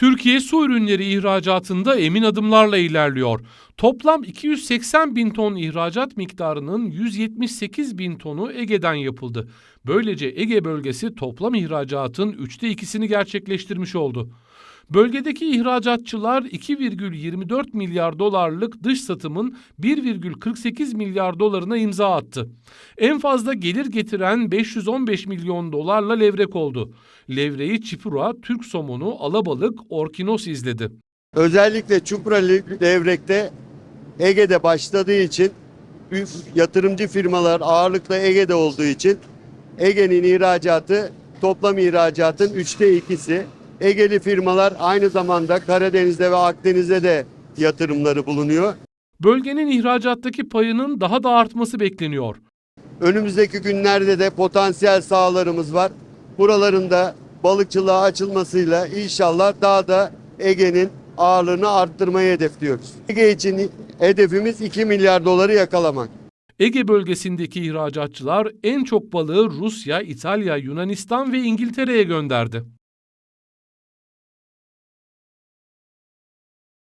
Türkiye su ürünleri ihracatında emin adımlarla ilerliyor. Toplam 280 bin ton ihracat miktarının 178 bin tonu Ege'den yapıldı. Böylece Ege bölgesi toplam ihracatın üçte ikisini gerçekleştirmiş oldu. Bölgedeki ihracatçılar 2,24 milyar dolarlık dış satımın 1,48 milyar dolarına imza attı. En fazla gelir getiren 515 milyon dolarla levrek oldu. Levreyi çipura, Türk somonu, alabalık, orkinos izledi. Özellikle Çupra Levrek'te Ege'de başladığı için yatırımcı firmalar ağırlıkla Ege'de olduğu için Ege'nin ihracatı toplam ihracatın üçte ikisi. Ege'li firmalar aynı zamanda Karadeniz'de ve Akdeniz'de de yatırımları bulunuyor. Bölgenin ihracattaki payının daha da artması bekleniyor. Önümüzdeki günlerde de potansiyel sahalarımız var. Buraların da balıkçılığa açılmasıyla inşallah daha da Ege'nin ağırlığını arttırmayı hedefliyoruz. Ege için hedefimiz 2 milyar doları yakalamak. Ege bölgesindeki ihracatçılar en çok balığı Rusya, İtalya, Yunanistan ve İngiltere'ye gönderdi.